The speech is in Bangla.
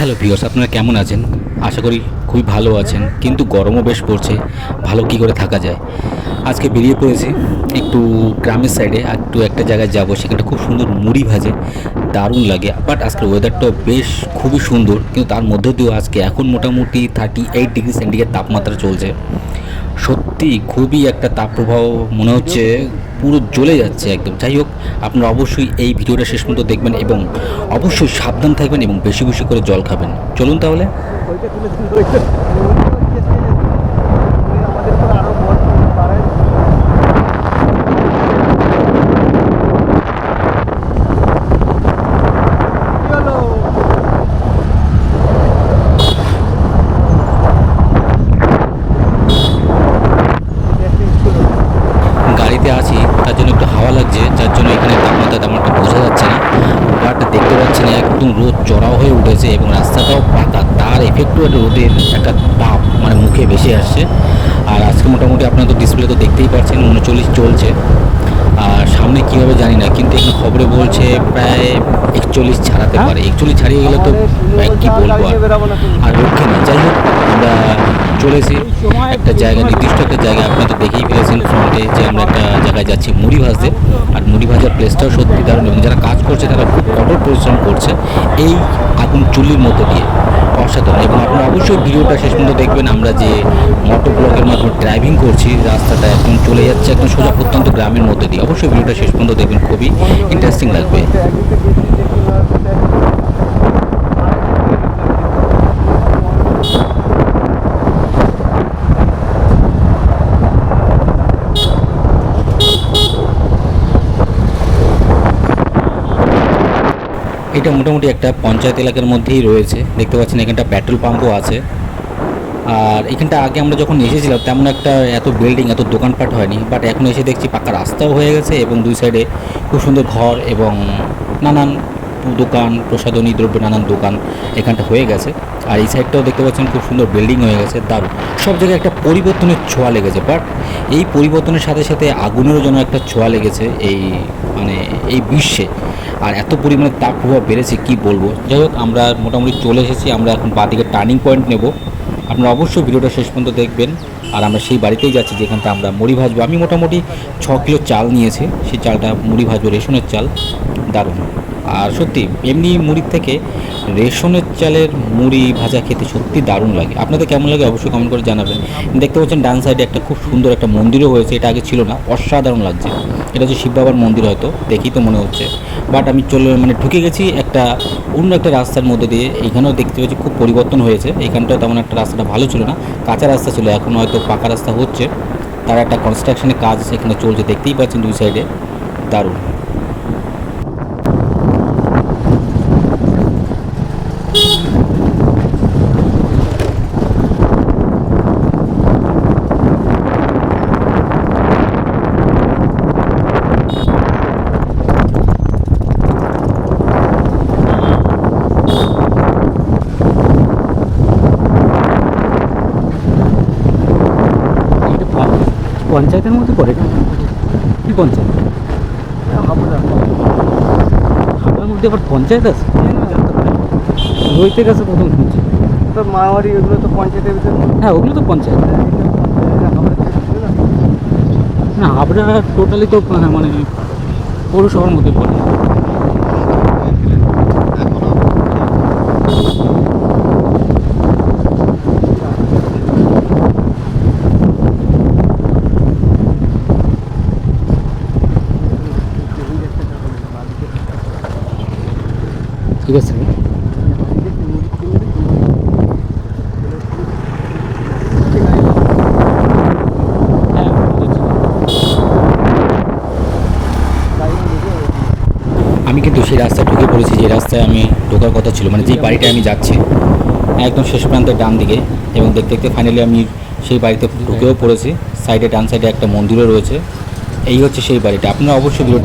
হ্যালো ভিউয়ার্স আপনারা কেমন আছেন? আশা করি খুবই ভালো আছেন, কিন্তু গরমও বেশ পড়ছে, ভালো কি করে থাকা যায়? আজকে বেরিয়ে পড়েছি একটু গ্রামের সাইডে একটু একটা জায়গায় যাব সেখানে খুব সুন্দর মুড়ি ভাজে, দারুণ লাগে বাট আজকের ওয়েদারটাও বেশ খুবই সুন্দর, কিন্তু তার মধ্যে দিয়েও আজকে এখন মোটামুটি থার্টি এইট ডিগ্রি সেন্টিগ্রেড তাপমাত্রা চলছে। সত্যি খুবই একটা তাপপ্রবাহ মনে হচ্ছে পুরো জ্বলে যাচ্ছে একদম। যাই হোক, আপনারা অবশ্যই এই ভিডিওটা শেষ পর্যন্ত দেখবেন এবং অবশ্যই সাবধান থাকবেন এবং বেশি বেশি করে জল খাবেন। চলুন তাহলে গাড়িতে আছি তার জন্য লাগছে যার জন্য এখানে তাপমাত্রা তেমন একটা বোঝা যাচ্ছে না। বাট দেখতে পাচ্ছেন একদম রোদ চড়াও হয়ে উঠেছে এবং রাস্তাটাও পাকা। তার এফেক্টও একটা রোদের একটা তাপ মানে মুখে ভেসে আসছে। আর আজকে মোটামুটি আপনারা তো ডিসপ্লে তো দেখতেই পাচ্ছেন উনচল্লিশ চলছে। আর সামনে কীভাবে জানি না কিন্তু এখানে খবরে বলছে প্রায় একচল্লিশ ছাড়াতে পারে। একচল্লিশ ছাড়িয়ে গেলে তো কী বলব আর? রক্ষে না যাই হোক চলেছি। একটা জায়গা, নির্দিষ্ট একটা আপনারা তো দেখেই ফেলেছেন ফ্রন্টে যে আমরা একটা জায়গায় যাচ্ছি মুড়ি ভাজতে আর মুড়ি ভাজার প্লেসটাও সত্যি দারুণ এবং যারা কাজ করছে তারা খুব কঠোর পরিশ্রম করছে এই আগুন চুল্লির মতো দিয়ে। অসাধারণ এবং আপনারা অবশ্যই ভিডিওটা শেষ পর্যন্ত দেখবেন। আমরা যে মোটর ব্লগের মাধ্যমে ড্রাইভিং করছি, রাস্তাটা একদম চলে যাচ্ছে, একদম সোজা প্রত্যন্ত গ্রামের মধ্যে দিয়ে। অবশ্যই ভিডিওটা শেষ পর্যন্ত দেখবেন, খুবই ইন্টারেস্টিং লাগবে। এটা মোটামুটি একটা পঞ্চায়েত এলাকার মধ্যেই রয়েছে। দেখতে পাচ্ছেন এখানটা পেট্রোল পাম্পও আছে। আর এখানটা আগে আমরা যখন এসেছিলাম, তেমন একটা এত বিল্ডিং, এত দোকানপাট হয়নি। বাট এখন এসে দেখছি পাকা রাস্তাও হয়ে গেছে এবং দুই সাইডে খুব সুন্দর ঘর এবং নানান দোকান, প্রসাধনী দ্রব্য, নানান দোকান এখানটা হয়ে গেছে। আর এই সাইডটাও দেখতে পাচ্ছেন খুব সুন্দর বিল্ডিং হয়ে গেছে। দারুণ। সব জায়গায় একটা পরিবর্তনের ছোঁয়া লেগেছে, বাট এই পরিবর্তনের সাথে সাথে আগুনেরও যেন একটা ছোঁয়া লেগেছে এই মানে এই বিশ্বে। আর এত পরিমাণে তাপ প্রভাব বেড়েছে, কি বলব? যাই হোক, আমরা মোটামুটি চলে এসেছি, আমরা এখন বাদিকে টার্নিং পয়েন্ট নেব। আপনারা অবশ্যই ভিডিওটা শেষ পর্যন্ত দেখবেন। আর আমরা সেই বাড়িতেই যাচ্ছি, যেখানটা আমরা মুড়ি ভাজবো। আমি মোটামুটি ছ কিলো চাল নিয়েছি, সেই চালটা মুড়ি ভাজবো রেশনের চাল। দারুণ। আর সত্যি, এমনি মুড়ির থেকে রেশনের চালের মুড়ি ভাজা খেতে সত্যি দারুণ লাগে। আপনাদের কেমন লাগে অবশ্যই কমেন্ট করে জানাবেন। দেখতে পাচ্ছেন ডান সাইডে একটা খুব সুন্দর একটা মন্দিরও হয়েছে, এটা আগে ছিল না, অসাধারণ লাগছে। এটা হচ্ছে শিব বাবার মন্দির হয়তো, দেখেই তো মনে হচ্ছে। বাট আমি চলে মানে ঢুকে গেছি একটা অন্য একটা রাস্তার মধ্যে দিয়ে এইখানেও দেখতে পাচ্ছি খুব পরিবর্তন হয়েছে। এখানটাও তেমন একটা রাস্তাটা ভালো ছিল না, কাঁচা রাস্তা ছিল, এখন হয়তো পাকা রাস্তা হচ্ছে। তার একটা কনস্ট্রাকশনের কাজ সেখানে চলছে, দেখতেই পাচ্ছেন দুই সাইডে দারুণ এটা পা- পঞ্চায়েতের মধ্যে পড়ে কেন? কি পঞ্চায়েত? হাবড়ার মধ্যে আবার পঞ্চায়েত আছে? রইতে গেছে প্রথম শুনছি। তো মাওয়ারি ওগুলো তো পঞ্চায়েতের ভিতরে হ্যাঁ ওগুলো তো পঞ্চায়েত। না? হাবড়া টোটালি তো মানে মানে পৌরসভার মধ্যে পড়ে। আমি কিন্তু সেই রাস্তায় ঢুকে পড়েছি, যে রাস্তায় আমি ঢোকার কথা ছিল। মানে যেই বাড়িটায় আমি যাচ্ছি, একদম শেষ প্রান্তের ডান দিকে এবং দেখতে দেখতে ফাইনালি আমি সেই বাড়িতে ঢুকেও পড়েছি। সাইডে ডান সাইডে একটা মন্দিরও রয়েছে। এই হচ্ছে সেই বাড়িটা। আপনারা অবশ্যই ভিডিও